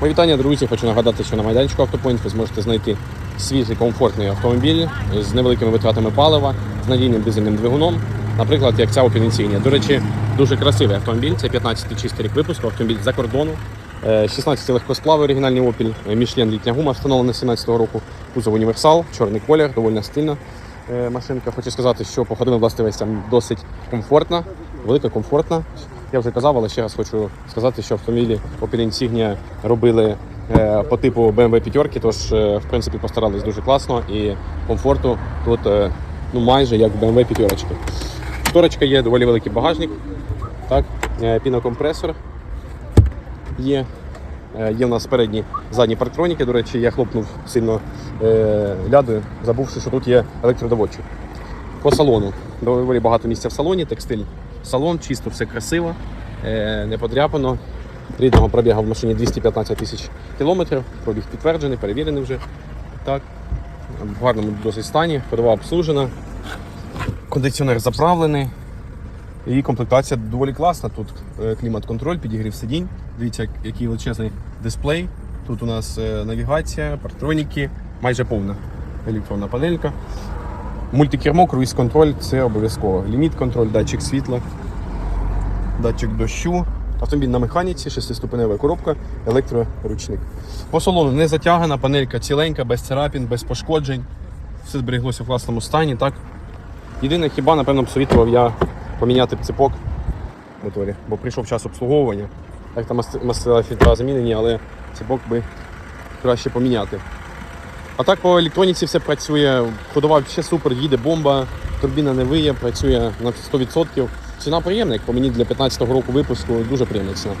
Мої вітання, друзі. Хочу нагадати, що на майданчику Автопоінт ви зможете знайти свіжий комфортний автомобіль з невеликими витратами палива, з надійним дизельним двигуном. Наприклад, як ця Insignia. До речі, дуже красивий автомобіль. Це 15-й чистий рік випуску, автомобіль за кордону. Е, 16 легкосплави, оригінальний Opel, е, Michelin літня гума встановлена 17-го року. Кузов універсал, чорний колір, доволі стильна е, машинка. Хочу сказати, що по ходовим властивостям досить комфортна, велика, комфортна. Я вже казав, але ще раз хочу сказати, що автомобілі Opel Insignia робили е, по типу BMW п'ятерки, тож е, в принципі постарались дуже класно і комфорту тут е, ну, майже як BMW п'ятерочки. Шторочка є, доволі великий багажник. Так, пінокомпресор є. Є в нас передні задні парктроніки. До речі, я хлопнув сильно е, лядою, забувши, що тут є електродоводчик. По салону. Доволі багато місця в салоні, текстиль. Салон, чисто, все красиво, е, не подряпано. Рідного пробігу в машині 215 тисяч кілометрів. Пробіг підтверджений, перевірений вже. Так. В гарному досить стані, ходова обслужена. Кондиціонер заправлений. І комплектація доволі класна. Тут е, клімат-контроль, підігрів сидінь. Дивіться, який величезний дисплей. Тут у нас е, навігація, парктроніки, майже повна електронна панелька. Мультикермо, круїз-контроль це обов'язково. Ліміт-контроль, датчик світла, датчик дощу. Автомобіль на механіці, шестиступенева коробка, електроручник. По салону не затягана, панелька ціленька, без царапін, без пошкоджень. Все зберіглося в класному стані. Так? Єдине, хіба, напевно, б совітував я поміняти б ципок в моторі, бо прийшов час обслуговування. Так там мас- мастила фільтра замінені, але ципок би краще поміняти. А так по електроніці все працює, ходова ще супер, їде бомба, турбіна не виє, працює на 100%. Ціна приємна, як по мені для 15-го року випуску дуже приємна ціна.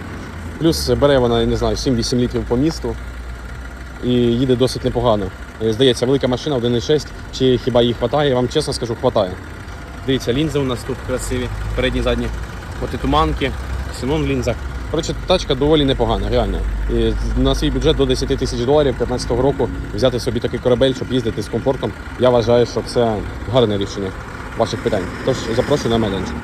Плюс бере вона, я не знаю, 7-8 літрів по місту і їде досить непогано. Е, Здається, велика машина 1.6, чи хіба їй вистачає, я вам чесно скажу, вистачає. Дивіться, лінзи у нас тут красиві, передні, задні протитуманки, синон в лінзах. Коротше, тачка доволі непогана, реально. І на свій бюджет до 10 тисяч доларів 15-го року взяти собі такий корабель, щоб їздити з комфортом. Я вважаю, що це гарне рішення ваших питань. Тож запрошую на майданчик.